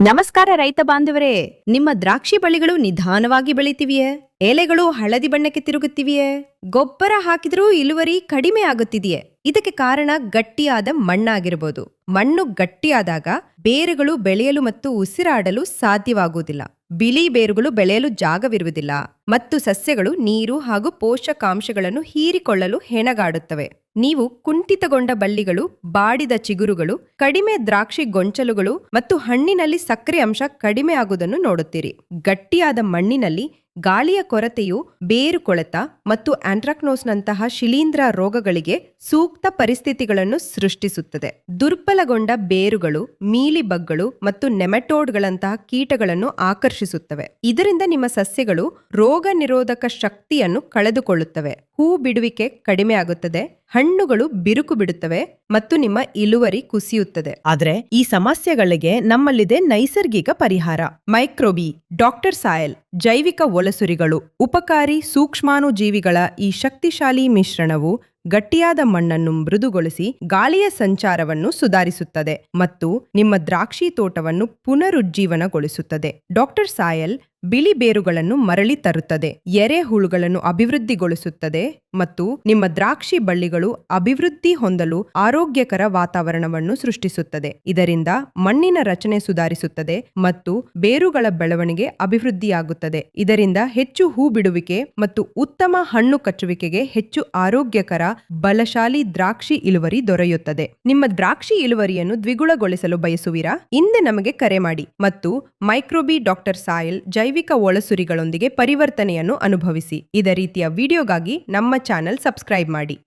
ನಮಸ್ಕಾರ ರೈತ ಬಾಂಧವರೇ, ನಿಮ್ಮ ದ್ರಾಕ್ಷಿ ಬಳ್ಳಿಗಳು ನಿಧಾನವಾಗಿ ಬೆಳಿತಿವಿಯೇ? ಎಲೆಗಳು ಹಳದಿ ಬಣ್ಣಕ್ಕೆ ತಿರುಗುತ್ತಿವೆಯೇ? ಗೊಬ್ಬರ ಹಾಕಿದ್ರೂ ಇಳುವರಿ ಕಡಿಮೆ ಆಗುತ್ತಿದೆಯೇ? ಇದಕ್ಕೆ ಕಾರಣ ಗಟ್ಟಿಯಾದ ಮಣ್ಣಾಗಿರಬಹುದು ಮಣ್ಣು ಗಟ್ಟಿಯಾದಾಗ ಬೇರುಗಳು ಬೆಳೆಯಲು ಮತ್ತು ಉಸಿರಾಡಲು ಸಾಧ್ಯವಾಗುವುದಿಲ್ಲ. ಬಿಳಿ ಬೇರುಗಳು ಬೆಳೆಯಲು ಜಾಗವಿರುವುದಿಲ್ಲ ಮತ್ತು ಸಸ್ಯಗಳು ನೀರು ಹಾಗೂ ಪೋಷಕಾಂಶಗಳನ್ನು ಹೀರಿಕೊಳ್ಳಲು ಹೆಣಗಾಡುತ್ತವೆ. ನೀವು ಕುಂಠಿತಗೊಂಡ ಬಳ್ಳಿಗಳು, ಬಾಡಿದ ಚಿಗುರುಗಳು, ಕಡಿಮೆ ದ್ರಾಕ್ಷಿ ಗೊಂಚಲುಗಳು ಮತ್ತು ಹಣ್ಣಿನಲ್ಲಿ ಸಕ್ಕರೆ ಅಂಶ ಕಡಿಮೆ ಆಗುವುದನ್ನು ನೋಡುತ್ತೀರಿ. ಗಟ್ಟಿಯಾದ ಮಣ್ಣಿನಲ್ಲಿ ಗಾಳಿಯ ಕೊರತೆಯು ಬೇರು ಕೊಳೆತ ಮತ್ತು ಆಂಟ್ರಾಕ್ನೋಸ್ನಂತಹ ಶಿಲೀಂಧ್ರ ರೋಗಗಳಿಗೆ ಸೂಕ್ತ ಪರಿಸ್ಥಿತಿಗಳನ್ನು ಸೃಷ್ಟಿಸುತ್ತದೆ. ದುರ್ಬಲಗೊಂಡ ಬೇರುಗಳು ಮೀಲಿಬಗ್ಗಳು ಮತ್ತು ನೆಮೆಟೋಡ್ಗಳಂತಹ ಕೀಟಗಳನ್ನು ಆಕರ್ಷಿಸುತ್ತವೆ. ಇದರಿಂದ ನಿಮ್ಮ ಸಸ್ಯಗಳು ರೋಗ ನಿರೋಧಕ ಶಕ್ತಿಯನ್ನು ಕಳೆದುಕೊಳ್ಳುತ್ತವೆ. ಹೂ ಬಿಡುವಿಕೆ ಕಡಿಮೆ ಆಗುತ್ತದೆ, ಹಣ್ಣುಗಳು ಬಿರುಕು ಬಿಡುತ್ತವೆ ಮತ್ತು ನಿಮ್ಮ ಇಳುವರಿ ಕುಸಿಯುತ್ತದೆ. ಆದ್ರೆ ಈ ಸಮಸ್ಯೆಗಳಿಗೆ ನಮ್ಮಲ್ಲಿದೆ ನೈಸರ್ಗಿಕ ಪರಿಹಾರ. ಮೈಕ್ರೋಬಿ, ಡಾಕ್ಟರ್ ಸಾಯಲ್, ಜೈವಿಕ ಒಲಸುರಿಗಳು ಉಪಕಾರಿ ಸೂಕ್ಷ್ಮಾಣುಜೀವಿಗಳ ಈ ಶಕ್ತಿಶಾಲಿ ಮಿಶ್ರಣವು ಗಟ್ಟಿಯಾದ ಮಣ್ಣನ್ನು ಮೃದುಗೊಳಿಸಿ ಗಾಳಿಯ ಸಂಚಾರವನ್ನು ಸುಧಾರಿಸುತ್ತದೆ ಮತ್ತು ನಿಮ್ಮ ದ್ರಾಕ್ಷಿ ತೋಟವನ್ನು ಪುನರುಜ್ಜೀವನಗೊಳಿಸುತ್ತದೆ. ಡಾಕ್ಟರ್ ಸಾಯಲ್ ಬಿಳಿ ಬೇರುಗಳನ್ನು ಮರಳಿ ತರುತ್ತದೆ ಎರೆಹುಳುಗಳನ್ನು ಅಭಿವೃದ್ಧಿಗೊಳಿಸುತ್ತದೆ ಮತ್ತು ನಿಮ್ಮ ದ್ರಾಕ್ಷಿ ಬಳ್ಳಿಗಳು ಅಭಿವೃದ್ಧಿ ಹೊಂದಲು ಆರೋಗ್ಯಕರ ವಾತಾವರಣವನ್ನು ಸೃಷ್ಟಿಸುತ್ತದೆ. ಇದರಿಂದ ಮಣ್ಣಿನ ರಚನೆ ಸುಧಾರಿಸುತ್ತದೆ ಮತ್ತು ಬೇರುಗಳ ಬೆಳವಣಿಗೆ ಅಭಿವೃದ್ಧಿಯಾಗುತ್ತದೆ. ಇದರಿಂದ ಹೆಚ್ಚು ಹೂ ಬಿಡುವಿಕೆ ಮತ್ತು ಉತ್ತಮ ಹಣ್ಣು ಕಚ್ಚುವಿಕೆಗೆ ಹೆಚ್ಚು ಆರೋಗ್ಯಕರ ಬಲಶಾಲಿ ದ್ರಾಕ್ಷಿ ಇಳುವರಿ ದೊರೆಯುತ್ತದೆ. ನಿಮ್ಮ ದ್ರಾಕ್ಷಿ ಇಳುವರಿಯನ್ನು ದ್ವಿಗುಣಗೊಳಿಸಲು ಬಯಸುವಿರಾ? ಹಿಂದೆ ನಮಗೆ ಕರೆ ಮಾಡಿ. ಮತ್ತು ಮೈಕ್ರೋಬಿ ಡಾಕ್ಟರ್ ಸಾಯಿಲ್ ಜೈವಿಕ ಒಳಸುರಿಗಳೊಂದಿಗೆ ಪರಿವರ್ತನೆಯನ್ನು ಅನುಭವಿಸಿ. ಇದೇ ರೀತಿಯ ವಿಡಿಯೋಗಾಗಿ ನಮ್ಮ ಚಾನೆಲ್ ಸಬ್ಸ್ಕ್ರೈಬ್ ಮಾಡಿ.